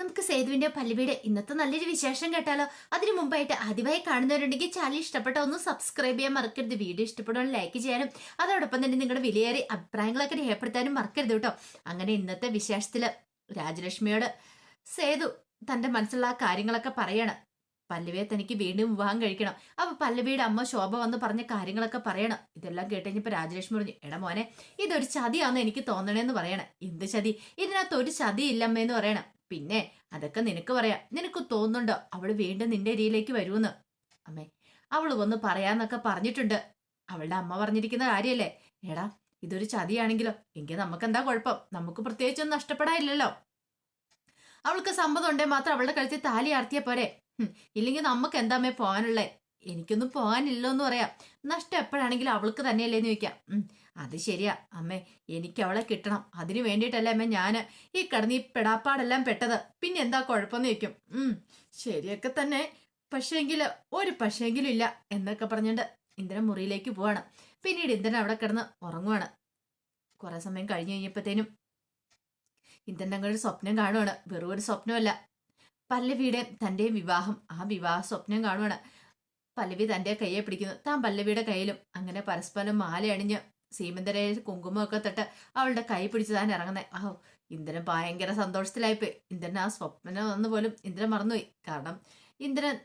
നമുക്ക് സേതുവിന്റെ പല്ലുവീട് ഇന്നത്തെ നല്ലൊരു വിശേഷം കേട്ടാലോ? അതിനു മുമ്പായിട്ട് ആദ്യമായി കാണുന്നവരുണ്ടെങ്കിൽ ചാനൽ ഇഷ്ടപ്പെട്ട ഒന്ന് സബ്സ്ക്രൈബ് ചെയ്യാൻ മറക്കരുത്. വീഡിയോ ഇഷ്ടപ്പെടുവാൻ ലൈക്ക് ചെയ്യാനും അതോടൊപ്പം തന്നെ നിങ്ങളുടെ വിലയേറിയ അഭിപ്രായങ്ങളൊക്കെ രേഖപ്പെടുത്താനും മറക്കരുത് കേട്ടോ. അങ്ങനെ ഇന്നത്തെ വിശേഷത്തിൽ രാജലക്ഷ്മിയോട് സേതു തന്റെ മനസ്സിലുള്ള ആ കാര്യങ്ങളൊക്കെ പറയണം. പല്ലവിയെ തനിക്ക് വീണ്ടും വിവാഹം കഴിക്കണം. അപ്പൊ പല്ലവിയുടെ അമ്മ ശോഭ വന്ന് പറഞ്ഞ കാര്യങ്ങളൊക്കെ പറയണം. ഇതെല്ലാം കേട്ടുകഴിഞ്ഞപ്പോ രാജലക്ഷ്മി പറഞ്ഞു എടാ മോനെ ഇതൊരു ചതിയാണെന്ന് എനിക്ക് തോന്നണേന്ന് പറയണം. എന്ത് ചതി? ഇതിനകത്ത് ഒരു ചതി ഇല്ലമ്മേന്ന് പറയണം. പിന്നെ അതൊക്കെ നിനക്ക് പറയാം. നിനക്ക് തോന്നുന്നുണ്ടോ അവൾ വീണ്ടും നിന്റെ ഏരിയയിലേക്ക് വരുമെന്ന്? അമ്മേ അവൾ വന്ന് പറയാന്നൊക്കെ പറഞ്ഞിട്ടുണ്ട്. അവളുടെ അമ്മ പറഞ്ഞിരിക്കുന്ന കാര്യല്ലേ? എടാ ഇതൊരു ചതിയാണെങ്കിലോ? എങ്കിൽ നമുക്ക് എന്താ കുഴപ്പം? നമുക്ക് പ്രത്യേകിച്ചൊന്നും നഷ്ടപ്പെടാനില്ലല്ലോ. അവൾക്ക് സമ്മതം ഉണ്ടേ മാത്രം അവളുടെ കഴുത്തിൽ താലി ആർത്തിയ പോരെ. ഇല്ലെങ്കിൽ നമുക്ക് എന്താമേ പോകാനുള്ളേ? എനിക്കൊന്നും പോകാനില്ലോ എന്ന് പറയാം. നഷ്ടം എപ്പോഴാണെങ്കിലും അവൾക്ക് തന്നെയല്ലേ എന്ന് ചോദിക്കാം അത് ശരിയാ. അമ്മേ എനിക്ക് അവളെ കിട്ടണം. അതിനു വേണ്ടിയിട്ടല്ലേ അമ്മ ഞാൻ ഈ കടന്ന് ഈ പെടാപ്പാടെല്ലാം പെട്ടത്. പിന്നെ എന്താ കുഴപ്പമെന്ന് ചോദിക്കും. ഉം ശരിയൊക്കെ തന്നെ. പക്ഷേങ്കിൽ ഒരു പക്ഷേങ്കിലും ഇല്ല എന്നൊക്കെ പറഞ്ഞുകൊണ്ട് ഇന്ദ്രൻ മുറിയിലേക്ക് പോവാണ്. പിന്നീട് ഇന്ദ്രൻ അവിടെ കിടന്ന് ഉറങ്ങുവാണ്. കുറേ സമയം കഴിഞ്ഞു കഴിഞ്ഞപ്പോഴത്തേനും ഇന്ദ്രൻ അങ്ങോട്ട് സ്വപ്നം കാണുവാണ്. വെറും സ്വപ്നമല്ല. പല്ലവിയുടെ തന്റെയും വിവാഹം. ആ വിവാഹ സ്വപ്നം കാണുവാണ്. പല്ലവി തന്റെ കൈയെ പിടിക്കുന്നു. താൻ പല്ലവിയുടെ കയ്യിലും അങ്ങനെ പരസ്പരം മാല അണിഞ്ഞ് സീമന്തരെ കുങ്കുമമൊക്കെ തൊട്ട് അവളുടെ കൈ പിടിച്ച് താൻ ഇറങ്ങുന്നേ. ആ ഇന്ദ്രൻ ഭയങ്കര സന്തോഷത്തിലായിപ്പോയി. ഇന്ദ്രൻ ആ സ്വപ്നം വന്നു പോലും ഇന്ദ്രൻ മറന്നുപോയി. കാരണം ഇന്ദ്രൻ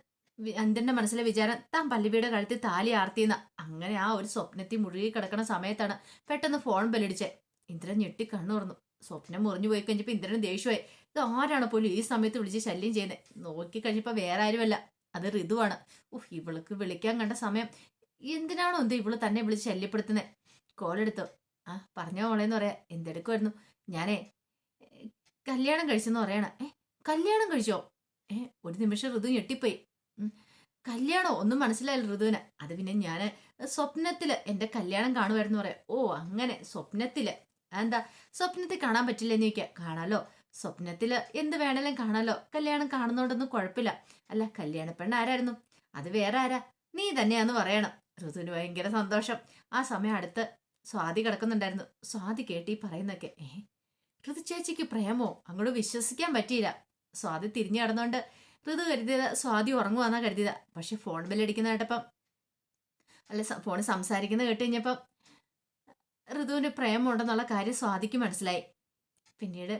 ഇന്ദ്രന്റെ മനസ്സിലെ വിചാരം താൻ പല്ലവിയുടെ കഴുത്തിൽ താലി ആർത്തിയെന്ന. അങ്ങനെ ആ ഒരു സ്വപ്നത്തിൽ മുഴുകി കിടക്കുന്ന സമയത്താണ് പെട്ടെന്ന് ഫോൺ ബെല്ലടിച്ചേ. ഇന്ദ്രൻ ഞെട്ടി കണ്ണു തുറന്നു സ്വപ്നം മുറിഞ്ഞു പോയി കഴിഞ്ഞപ്പോൾ ഇന്ദ്രൻ ദേഷ്യമായി. ഇത് ആരാണ് പോലും ഈ സമയത്ത് വിളിച്ച് ശല്യം ചെയ്യുന്നത് നോക്കി കഴിഞ്ഞപ്പോൾ വേറെ ആരുമല്ല. അത് ഋതുവാണ്. ഉഫ് ഇവൾക്ക് വിളിക്കാൻ കണ്ട സമയം. എന്തിനാണോ എന്ത് ഇവൾ തന്നെ വിളിച്ച് ശല്യപ്പെടുത്തുന്നത് കോളെടുത്തു ആ പറഞ്ഞോ മോളേന്ന് പറയാ എന്തെടുക്കുമായിരുന്നു ഞാനേ കല്യാണം കഴിച്ചെന്ന് പറയണ. ഏ കല്യാണം കഴിച്ചോ? ഏ ഒരു നിമിഷം ഋതു ഞെട്ടിപ്പോയി. കല്യാണോ? ഒന്നും മനസ്സിലായില്ല ഋതുവിന്. അത് പിന്നെ ഞാൻ സ്വപ്നത്തിൽ എന്റെ കല്യാണം കാണുമായിരുന്നു പറയാം. ഓ അങ്ങനെ സ്വപ്നത്തിൽ. എന്താ സ്വപ്നത്തിൽ കാണാൻ പറ്റില്ലെന്ന് ചോദിക്കാം. കാണാലോ? സ്വപ്നത്തിൽ എന്ത് വേണേലും കാണാലോ. കല്യാണം കാണുന്നോണ്ടൊന്നും കുഴപ്പമില്ല. അല്ല കല്യാണ പെണ്ണ് ആരായിരുന്നു? അത് വേറെ ആരാ? നീ തന്നെയാന്ന് പറയണം. ഋതുവിന് ഭയങ്കര സന്തോഷം. ആ സമയം അടുത്ത് സ്വാതി കിടക്കുന്നുണ്ടായിരുന്നു. സ്വാതി കേട്ടി പറയുന്നൊക്കെ ഏ ഋതു ചേച്ചിക്ക് പ്രേമോ? അങ്ങോട്ട് വിശ്വസിക്കാൻ പറ്റിയില്ല. സ്വാതി തിരിഞ്ഞു കിടന്നോണ്ട് ഋതു കരുതിയത് സ്വാതി ഉറങ്ങുവാന്നാ കരുതിയത്. പക്ഷെ ഫോൺ ബെല്ലടിക്കുന്ന കേട്ടപ്പം അല്ല ഫോൺ സംസാരിക്കുന്ന കേട്ട് കഴിഞ്ഞപ്പം ഋതുവിന് പ്രേമമുണ്ടെന്നുള്ള കാര്യം സ്വാതിക്ക് മനസ്സിലായി. പിന്നീട്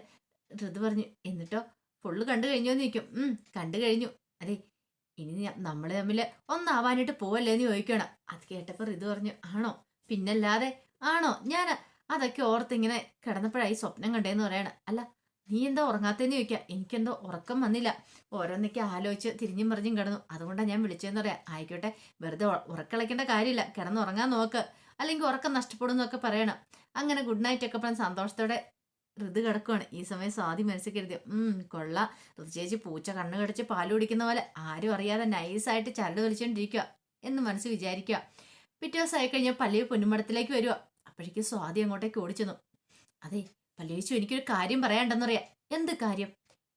ഋതു പറഞ്ഞു എന്നിട്ടോ? ഫുള്ള് കണ്ടു കഴിഞ്ഞോ എന്ന് ചോദിക്കും. ഉം കണ്ടു കഴിഞ്ഞു. അതെ ഇനി നമ്മൾ തമ്മിൽ ഒന്നാവാനായിട്ട് ഒന്നാവാനായിട്ട് പോവല്ലേന്ന് ചോദിക്കണം. അത് കേട്ടപ്പോൾ ഋതു പറഞ്ഞു ആണോ? പിന്നല്ലാതെ ആണോ? ഞാൻ അതൊക്കെ ഓർത്തിങ്ങനെ കിടന്നപ്പോഴായി സ്വപ്നം കണ്ടേന്ന് പറയണ. അല്ല നീ എന്താ ഉറങ്ങാത്തേന്ന് ചോദിക്കുക എനിക്കെന്തോ ഉറക്കം വന്നില്ല. ഓരോന്നൊക്കെ ആലോചിച്ച് തിരിഞ്ഞും മറിഞ്ഞും കിടന്നു. അതുകൊണ്ടാണ് ഞാൻ വിളിച്ചതെന്ന് പറയാം. ആയിക്കോട്ടെ വെറുതെ ഉറക്കളയ്ക്കേണ്ട കാര്യമില്ല. കിടന്നുറങ്ങാൻ നോക്ക്. അല്ലെങ്കിൽ ഉറക്കം നഷ്ടപ്പെടും എന്നൊക്കെ പറയണം. അങ്ങനെ ഗുഡ് നൈറ്റ് ഒക്കെ പറഞ്ഞ് സന്തോഷത്തോടെ ഋതു കിടക്കുവാണ്. ഈ സമയം സ്വാതി മനസ്സിൽ കരുതി ഉം കൊള്ള. ഋതു ചേച്ചി പൂച്ച കണ്ണു കടിച്ച് പാൽ കുടിക്കുന്ന പോലെ ആരും അറിയാതെ നൈസായിട്ട് ചരട് വലിച്ചുകൊണ്ടിരിക്കുക എന്ന് മനസ്സ് വിചാരിക്കുക. പിറ്റേ ദിവസം ആയി കഴിഞ്ഞാൽ പള്ളിയെ പൊന്നുമടത്തിലേക്ക് വരിക അപ്പോഴേക്കും സ്വാതി അങ്ങോട്ടേക്ക് ഓടിച്ചെന്നു. അതെ പള്ളിയേച്ചു എനിക്കൊരു കാര്യം പറയാണ്ടെന്നറിയാം എന്ത് കാര്യം?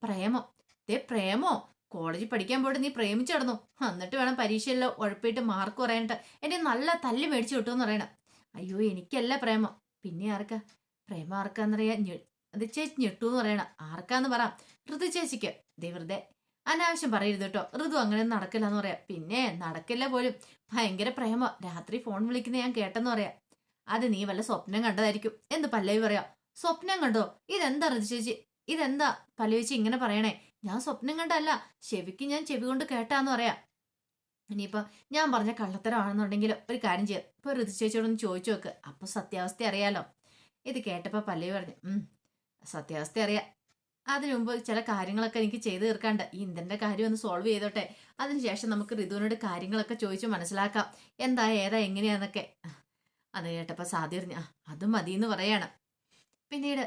പ്രേമം. ദേ പ്രേമോ? കോളേജിൽ പഠിക്കാൻ പോയിട്ട് നീ പ്രേമിച്ചു നടന്നു എന്നിട്ട് വേണം പരീക്ഷയെല്ലാം ഉഴപ്പിയിട്ട് മാർക്ക് പറയാനിട്ട് എന്നെ നല്ല തല്ല് മേടിച്ചു കിട്ടുമെന്ന് പറയണം. അയ്യോ എനിക്കല്ല പ്രേമം. പിന്നെ ആർക്കാ? പ്രേമം ആർക്കാന്നറിയാ ഞെ- അത് ചേച്ചി ഞെട്ടു എന്ന് പറയണം. ആർക്കാന്ന് പറ. ഋതു ചേച്ചിക്ക്. ദേ വെറുതെ അനാവശ്യം പറയരുത് കേട്ടോ. ഋതു അങ്ങനെ നടക്കില്ല എന്ന് പറയാം. പിന്നെ നടക്കില്ല പോലും. ഭയങ്കര പ്രേമ. രാത്രി ഫോൺ വിളിക്കുന്ന ഞാൻ കേട്ടെന്ന് പറയാം. അത് നീ വല്ല സ്വപ്നം കണ്ടതായിരിക്കും. എന്ന് പല്ലവി പറയാം? സ്വപ്നം കണ്ടോ? ഇതെന്താ ഋതു ചേച്ചി? ഇതെന്താ പല്ലവിച്ച് ഇങ്ങനെ പറയണേ? ഞാൻ സ്വപ്നം കണ്ടല്ല ചെവിക്ക് ഞാൻ ചെവി കൊണ്ട് കേട്ടാന്ന് പറയാം. ഇനിയിപ്പോ ഞാൻ പറഞ്ഞ കള്ളത്തരമാണെന്നുണ്ടെങ്കിൽ ഒരു കാര്യം ചെയ്യാം. ഇപ്പൊ ഋതു ചേച്ചിയോടൊന്ന് ചോദിച്ചു നോക്ക്. അപ്പൊ സത്യാവസ്ഥ അറിയാലോ. ഇത് കേട്ടപ്പോൾ പല്ലവി പറഞ്ഞു സത്യാവസ്ഥ അറിയാം. അതിനു മുമ്പ് ചില കാര്യങ്ങളൊക്കെ എനിക്ക് ചെയ്തു തീർക്കാണ്ട് ഈ ഇന്ദ്രന്റെ കാര്യം ഒന്ന് സോൾവ് ചെയ്തോട്ടെ. അതിനുശേഷം നമുക്ക് ഋതുവിനോട് കാര്യങ്ങളൊക്കെ ചോദിച്ച് മനസ്സിലാക്കാം. എന്താ ഏതാ എങ്ങനെയാന്നൊക്കെ. അത് കേട്ടപ്പോൾ സാധ്യറിഞ്ഞ അത് മതി എന്ന് പറയാണ്. പിന്നീട്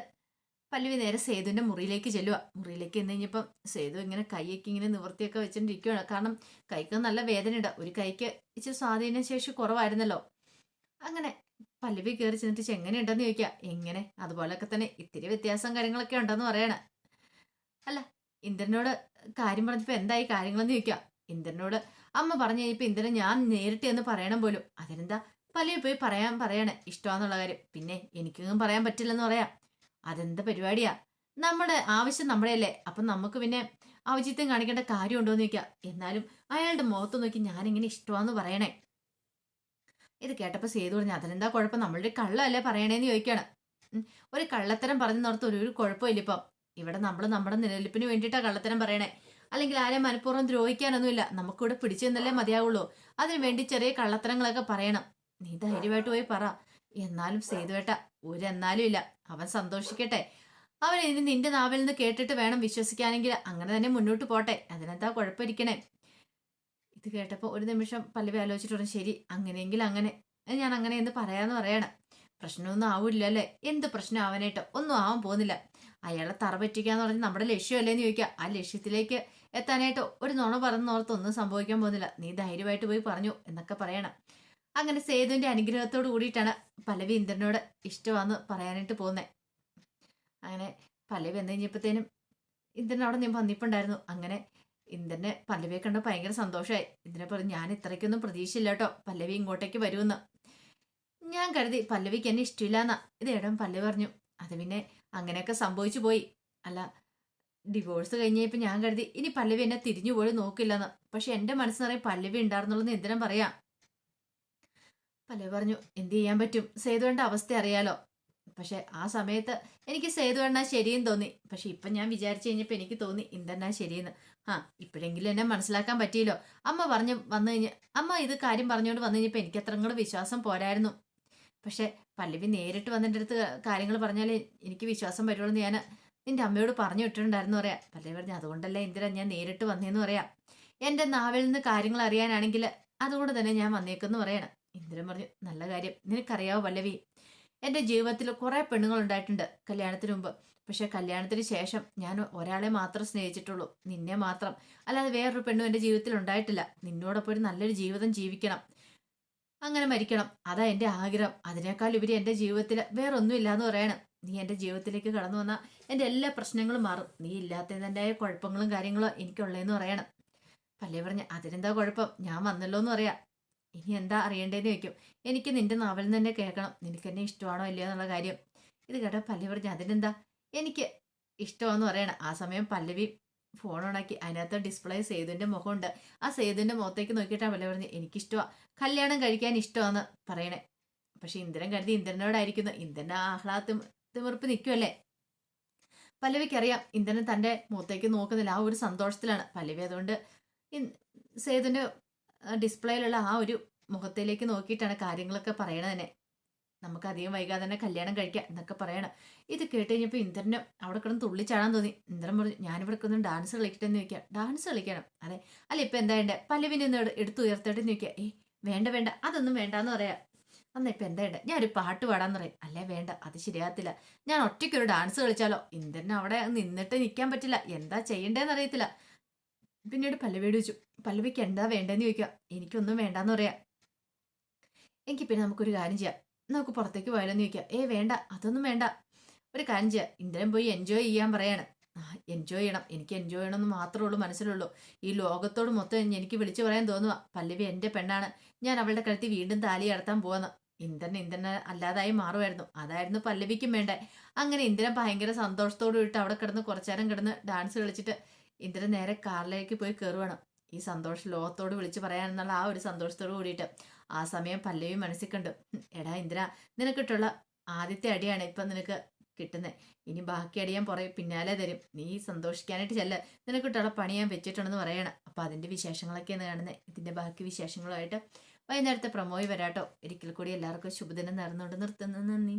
പല്ലവി നേരെ സേതുവിന്റെ മുറിയിലേക്ക് ചെല്ലുക മുറിയിലേക്ക് എന്ന് കഴിഞ്ഞപ്പം സേതു ഇങ്ങനെ കൈയൊക്കെ ഇങ്ങനെ നിവൃത്തിയൊക്കെ വെച്ചോണ്ടിരിക്കുകയാണ് കാരണം കൈക്ക് നല്ല വേദനയുണ്ട്. ഒരു കൈക്ക് ഇച്ചിരി സ്വാധീന ശേഷി കുറവായിരുന്നല്ലോ. അങ്ങനെ പല്ലവി കയറി ചെന്നിട്ട് ചെങ്ങനെ എങ്ങനെയുണ്ടെന്ന് ചോദിക്കുക എങ്ങനെ? അതുപോലൊക്കെ തന്നെ ഇത്തിരി വ്യത്യാസം കാര്യങ്ങളൊക്കെ ഉണ്ടെന്ന് പറയണ. അല്ല ഇന്ദ്രനോട് കാര്യം പറഞ്ഞപ്പോ എന്തായി കാര്യങ്ങളെന്ന് ചോദിക്കുക ഇന്ദ്രനോട് അമ്മ പറഞ്ഞു കഴിഞ്ഞപ്പോ ഇന്ദ്രൻ ഞാൻ നേരിട്ട് എന്ന് പറയണം പോലും. അതിനെന്താ? പല്ലവി പോയി പറയാൻ പറയണേ ഇഷ്ടമാന്നുള്ള കാര്യം. പിന്നെ എനിക്കൊന്നും പറയാൻ പറ്റില്ലെന്ന് പറയാം. അതെന്താ പരിപാടിയാ? നമ്മുടെ ആവശ്യം നമ്മുടെ അല്ലേ അപ്പം നമുക്ക് പിന്നെ ഔചിത്യം കാണിക്കേണ്ട കാര്യമുണ്ടോ എന്ന് ചോദിക്കാം. എന്നാലും അയാളുടെ മുഖത്ത് നോക്കി ഞാനിങ്ങനെ ഇഷ്ടമാന്ന് പറയണേ. ഇത് കേട്ടപ്പോൾ സേതു പറഞ്ഞു അതിലെന്താ കുഴപ്പം? നമ്മളുടെ കള്ളല്ലേ പറയണേന്ന് ചോദിക്കാണ്. ഒരു കള്ളത്തരം പറഞ്ഞു നിർത്ത് ഒരു ഒരു കുഴപ്പമില്ല ഇപ്പം. ഇവിടെ നമ്മൾ നമ്മുടെ നിലനിൽപ്പിന് വേണ്ടിയിട്ടാണ് കള്ളത്തരം പറയണേ. അല്ലെങ്കിൽ ആരെയും മനഃപൂർവം ദ്രോഹിക്കാനൊന്നുമില്ല. നമുക്കിവിടെ പിടിച്ചു നിന്നല്ലേ മതിയാവുള്ളൂ. അതിന് വേണ്ടി ചെറിയ കള്ളത്തരങ്ങളൊക്കെ പറയണം. നീ ധൈര്യമായിട്ട് പോയി പറ. എന്നാലും സേതുവേട്ട ഒരു എന്നാലും ഇല്ല. അവൻ സന്തോഷിക്കട്ടെ. അവൻ ഇനി നിന്റെ നാവിൽ നിന്ന് കേട്ടിട്ട് വേണം വിശ്വസിക്കാനെങ്കിൽ അങ്ങനെ തന്നെ മുന്നോട്ട് പോട്ടെ. അതിനെന്താ കുഴപ്പമിരിക്കണേ? ഇത് കേട്ടപ്പോൾ ഒരു നിമിഷം പല്ലവി ആലോചിച്ചിട്ടുണ്ട് ശരി അങ്ങനെയെങ്കിൽ അങ്ങനെ. ഞാൻ അങ്ങനെ എന്ന് പറയാന്ന് പറയണം. പ്രശ്നമൊന്നും ആവില്ല അല്ലേ എന്ത് പ്രശ്നം ആവാനായിട്ട്? ഒന്നും ആവാൻ പോകുന്നില്ല. അയാളെ തറ പറ്റിക്കാന്ന് പറഞ്ഞ് നമ്മുടെ ലക്ഷ്യമല്ലേന്ന് ചോദിക്കുക ആ ലക്ഷ്യത്തിലേക്ക് എത്താനായിട്ട് ഒരു നുണ പറഞ്ഞോർത്ത് ഒന്നും സംഭവിക്കാൻ പോകുന്നില്ല. നീ ധൈര്യമായിട്ട് പോയി പറഞ്ഞു എന്നൊക്കെ പറയണം. അങ്ങനെ സേതുവിന്റെ അനുഗ്രഹത്തോട് കൂടിയിട്ടാണ് പല്ലവി ഇന്ദ്രനോട് ഇഷ്ടമാന്ന് പറയാനായിട്ട് പോകുന്നത് അങ്ങനെ പല്ലവി എന്ന് കഴിഞ്ഞപ്പോഴത്തേനും ഇന്ദ്രൻ അവിടെ നിന്ന് വന്നിപ്പുണ്ടായിരുന്നു. അങ്ങനെ ഇന്ദ്രനെ പല്ലവിയെ കണ്ട് ഭയങ്കര സന്തോഷമായി ഇന്ദ്രനെ പറഞ്ഞു ഞാൻ ഇത്രയ്ക്കൊന്നും പ്രതീക്ഷയില്ല കേട്ടോ പല്ലവി ഇങ്ങോട്ടേക്ക് വരുമെന്ന്. ഞാൻ കരുതി പല്ലവിക്ക് എന്നെ ഇഷ്ടമില്ലാന്നാ ഇത് ഇടം പല്ലവി പറഞ്ഞു. അത് പിന്നെ അങ്ങനെയൊക്കെ സംഭവിച്ചു പോയി. അല്ല ഡിവോഴ്സ് കഴിഞ്ഞപ്പോൾ ഞാൻ കരുതി ഇനി പല്ലവി എന്നെ തിരിഞ്ഞു പോലും നോക്കില്ലെന്ന്. പക്ഷെ എന്റെ മനസ്സിനറിയാം നിറയെ പല്ലവി ഉണ്ടായിരുന്നുള്ളൂ എന്തിനും പറയാം. പല്ലവി പറഞ്ഞു എന്ത് ചെയ്യാൻ പറ്റും? സേതുവേണ്ട അവസ്ഥ അറിയാലോ. പക്ഷെ ആ സമയത്ത് എനിക്ക് സേതു എണ്ണ ശരിയെന്ന് തോന്നി. പക്ഷെ ഇപ്പം ഞാൻ വിചാരിച്ചു കഴിഞ്ഞപ്പോൾ എനിക്ക് തോന്നി ഇന്ദ്രനാ ശരിയെന്ന്. ആ ഇപ്പോഴെങ്കിലും എന്നെ മനസ്സിലാക്കാൻ പറ്റിയല്ലോ. അമ്മ പറഞ്ഞു വന്നു കഴിഞ്ഞാൽ അമ്മ ഇത് കാര്യം പറഞ്ഞുകൊണ്ട് വന്നു കഴിഞ്ഞപ്പോൾ എനിക്ക് അത്ര അങ്ങോട്ട് വിശ്വാസം പോരായിരുന്നു. പക്ഷെ പല്ലവി നേരിട്ട് വന്നിന്റെ അടുത്ത് കാര്യങ്ങൾ പറഞ്ഞാലേ എനിക്ക് വിശ്വാസം വരുള്ളൂ എന്ന് ഞാൻ നിന്റെ അമ്മയോട് പറഞ്ഞു വിട്ടിട്ടുണ്ടായിരുന്നു പറയാം. പല്ലവി പറഞ്ഞു അതുകൊണ്ടല്ലേ ഇന്ദിര ഞാൻ നേരിട്ട് വന്നേന്ന് പറയാം. എന്റെ നാവിൽ നിന്ന് കാര്യങ്ങൾ അറിയാനാണെങ്കിൽ അതുകൊണ്ട് തന്നെ ഞാൻ വന്നേക്കെന്ന് പറയണം. ഇന്ദ്രൻ പറഞ്ഞു നല്ല കാര്യം. നിനക്കറിയാവോ പല്ലവി? എന്റെ ജീവിതത്തിൽ കുറേ പെണ്ണുങ്ങൾ ഉണ്ടായിട്ടുണ്ട് കല്യാണത്തിന് മുമ്പ്. പക്ഷെ കല്യാണത്തിന് ശേഷം ഞാൻ ഒരാളെ മാത്രം സ്നേഹിച്ചിട്ടുള്ളൂ. നിന്നെ മാത്രം. അല്ലാതെ വേറൊരു പെണ്ണും എന്റെ ജീവിതത്തിൽ ഉണ്ടായിട്ടില്ല. നിന്നോടൊപ്പം ഒരു നല്ലൊരു ജീവിതം ജീവിക്കണം. അങ്ങനെ മരിക്കണം. അതാ എന്റെ ആഗ്രഹം. അതിനേക്കാൾ ഉപരി എന്റെ ജീവിതത്തിൽ വേറൊന്നുമില്ല എന്ന് പറയണം. നീ എന്റെ ജീവിതത്തിലേക്ക് കടന്നു വന്നാൽ എന്റെ എല്ലാ പ്രശ്നങ്ങളും മാറും. നീ ഇല്ലാത്തതിന്റെ കുഴപ്പങ്ങളും കാര്യങ്ങളോ എനിക്കുള്ളതെന്ന് പറയണം. പല്ലേ പറഞ്ഞ അതിനെന്താ കുഴപ്പം? ഞാൻ വന്നല്ലോ എന്ന് പറയാം. ഇനി എന്താ അറിയേണ്ടതെന്ന് ചോദിക്കും. എനിക്ക് നിന്റെ നാവലിൽ നിന്ന് തന്നെ കേൾക്കണം. നിനക്ക് എന്നെ ഇഷ്ടമാണോ ഇല്ലയോ എന്നുള്ള കാര്യം. ഇത് കേട്ടോ പല്ലേ പറഞ്ഞ അതിനെന്താ? എനിക്ക് ഇഷ്ടമാണെന്ന് പറയണം. ആ സമയം പല്ലവി ഫോൺ ഓണാക്കി അതിനകത്ത് ഡിസ്പ്ലേ സേതുവിന്റെ മുഖമുണ്ട്. ആ സേതുവിന്റെ മുഖത്തേക്ക് നോക്കിയിട്ടാണ് പല്ലവി പറഞ്ഞു എനിക്കിഷ്ടമാണ് കല്യാണം കഴിക്കാൻ ഇഷ്ടമാണെന്ന് പറയണേ. പക്ഷെ ഇന്ദ്രൻ കരുതി ഇന്ദ്രനോടായിരിക്കുന്നു. ഇന്ദ്രന്റെ ആഹ്ലാദ തിമിർപ്പ് നിൽക്കുമല്ലേ പല്ലവിക്കറിയാം ഇന്ദ്രൻ തന്റെ മുഖത്തേക്ക് നോക്കുന്നില്ല. ആ ഒരു സന്തോഷത്തിലാണ്. പല്ലവി അതുകൊണ്ട് സേതുവിന്റെ ഡിസ്പ്ലേയിലുള്ള ആ ഒരു മുഖത്തിലേക്ക് നോക്കിയിട്ടാണ് കാര്യങ്ങളൊക്കെ പറയണത് തന്നെ നമുക്ക് അധികം വൈകാതെ തന്നെ കല്യാണം കഴിക്കാം എന്നൊക്കെ പറയണം. ഇത് കേട്ട് കഴിഞ്ഞപ്പോൾ ഇന്ദ്രന് അവിടെ കിടന്ന് തുള്ളിച്ചാടാൻ തോന്നി. ഇന്ദ്രൻ പറഞ്ഞു ഞാനിവിടെ കിടന്ന് ഡാൻസ് കളിക്കട്ടെ എന്ന് ചോദിക്കാം. ഡാൻസ് കളിക്കണം? അതെ. അല്ല ഇപ്പം എന്താ വേണ്ടേ പല്ലവിനെ ഒന്ന് എടു- എടുത്ത് ഉയർത്തട്ടെ എന്ന് ചോദിക്കാം ഏ വേണ്ട വേണ്ട. അതൊന്നും വേണ്ടാന്ന് പറയാം. അന്ന് ഇപ്പം എന്താ വേണ്ടേ ഞാൻ ഒരു പാട്ട് പാടാന്ന് പറയും. അല്ലേ വേണ്ട. അത് ശരിയാകത്തില്ല. ഞാൻ ഒറ്റയ്ക്ക് ഒരു ഡാൻസ് കളിച്ചാലോ? ഇന്ദ്രൻ അവിടെ നിന്നിട്ട് നിൽക്കാൻ പറ്റില്ല. എന്താ ചെയ്യണ്ടേന്ന് അറിയത്തില്ല. പിന്നീട് പല്ലവിയോട് ചോദിച്ചു പല്ലവിക്ക് എന്താ വേണ്ടതെന്ന് ചോദിക്കുക എനിക്കൊന്നും വേണ്ടാന്ന് പറയാം. എങ്കിൽ പിന്നെ നമുക്കൊരു കാര്യം ചെയ്യാം. നമുക്ക് പുറത്തേക്ക് പോയാലെന്ന് ചോദിക്കാം ഏ വേണ്ട. അതൊന്നും വേണ്ട. ഒരു കാര്യം ചെയ്യാം. ഇന്ദ്രൻ പോയി എൻജോയ് ചെയ്യാൻ പറയാണ്. എൻജോയ് ചെയ്യണം. എനിക്ക് എൻജോയ് ചെയ്യണമെന്ന് മാത്രമേ ഉള്ളൂ മനസ്സിലുള്ളൂ. ഈ ലോകത്തോട് മൊത്തം എനിക്ക് വിളിച്ചു പറയാൻ തോന്നുക പല്ലവി എന്റെ പെണ്ണാണ്. ഞാൻ അവളുടെ കഴുത്തിൽ വീണ്ടും താലി കടത്താൻ പോകുന്നു ഇന്ദ്രൻ ഇന്ദ്രനെ അല്ലാതായി മാറുമായിരുന്നു. അതായിരുന്നു പല്ലവിക്കും വേണ്ടേ. അങ്ങനെ ഇന്ദ്രൻ ഭയങ്കര സന്തോഷത്തോടു വിട്ട് അവിടെ കിടന്ന് കുറച്ചേരം കിടന്ന് ഡാൻസ് കളിച്ചിട്ട് ഇന്ദ്രൻ നേരെ കാറിലേക്ക് പോയി കയറുവാണ് ഈ സന്തോഷം ലോകത്തോട് വിളിച്ചു പറയാനെന്നുള്ള ആ ഒരു സന്തോഷത്തോട് കൂടിയിട്ട് ആ സമയം പല്ലവി മനസ്സിൽ കണ്ടു "ഹും, എടാ ഇന്ദ്ര നിനക്കിട്ടുള്ള ആദ്യത്തെ അടിയാണ് ഇപ്പം നിനക്ക് കിട്ടുന്നത് ഇനി ബാക്കി അടിയാൻ പുറ പിന്നാലെ തരും. നീ സന്തോഷിക്കാനായിട്ട് ചെല്ല. നിനക്കിട്ടുള്ള പണി ഞാൻ വെച്ചിട്ടുണ്ടെന്ന് പറയണം. അപ്പം അതിന്റെ വിശേഷങ്ങളൊക്കെയാണ് കാണുന്നത് ഇതിന്റെ ബാക്കി വിശേഷങ്ങളുമായിട്ട് വൈകുന്നേരത്തെ പ്രമോയി വരാട്ടോ. ഒരിക്കൽ കൂടി എല്ലാവർക്കും ശുഭദിനം നേർന്നുകൊണ്ട് നിർത്തുന്നു. നന്ദി.